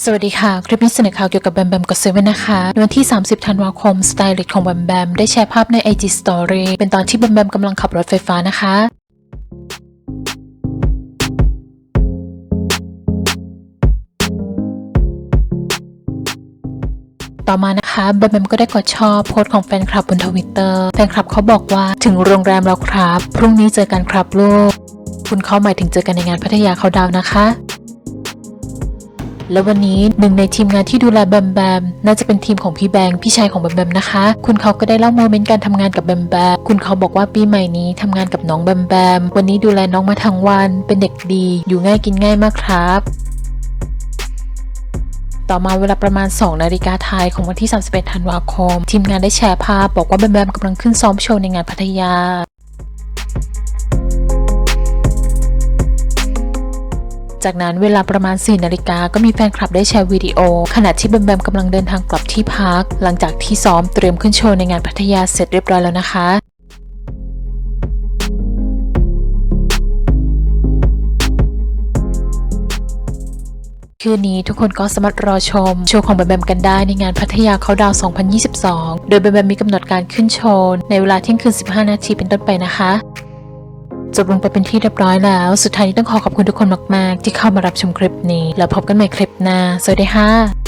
สวัสดีค่ะ คลิปนี้เสนอข่าวเกี่ยวกับแบมแบมกับเซเว่นนะคะในวันที่ 30 ธันวาคม สไตลิสต์ของแบมแบมได้แชร์ภาพใน IG Story เป็นตอนที่แบมแบมกำลังขับรถไฟฟ้านะคะต่อมานะคะแบมแบมก็ได้กดชอบโพสต์ของแฟนคลับบนทวิตเตอร์แฟนคลับเขาบอกว่าถึงโรงแรมแล้วครับ พรุ่งนี้เจอกันครับลูก คุณเขาหมายถึงเจอกันในงานพัทยาเขาดาวน์นะคะ และวันนี้หนึ่งในทีมงานที่ดูแลแบมแบมน่าจะเป็นทีมของพี่แบงค์พี่ชายของแบมแบมนะคะ คุณเขาก็ได้เล่าโมเมนต์การทำงานกับแบมแบมคุณเขาบอกว่าปีใหม่นี้ทำงานกับน้องแบมแบมวันนี้ดูแลน้องมาทั้งวัน เป็นเด็กดี อยู่ง่ายกินง่ายมากครับต่อมาเวลาประมาณ 2 นาฬิกาไทยของวันที่ 31 ธันวาคม ทีมงานได้แชร์ภาพบอกว่าแบมแบมกำลังขึ้นซ้อมโชว์ในงานพัทยา จากนั้นเวลาประมาณ 4 นาฬิกาก็มีแฟนคลับได้แชร์วิดีโอ ขณะที่แบมแบมกำลังเดินทางกลับที่พัก หลังจากที่ซ้อมเตรียมขึ้นโชว์ในงานพัทยาเสร็จเรียบร้อยแล้วนะคะคืนนี้ทุกคนก็สามารถรอชม โชว์ของแบมแบมกันได้ในงานพัทยาเขาดาว 2022 โดยแบมแบมมีกำหนดการขึ้นโชว์ในเวลาเที่ยงคืน 15 นาทีเป็นต้นไปนะคะ จบลงไปเป็นที่เรียบร้อยแล้ว สุดท้ายนี้ต้องขอขอบคุณทุกคนมาก ๆ ที่เข้ามารับชมคลิปนี้ แล้วพบกันใหม่คลิปหน้า สวัสดีค่ะ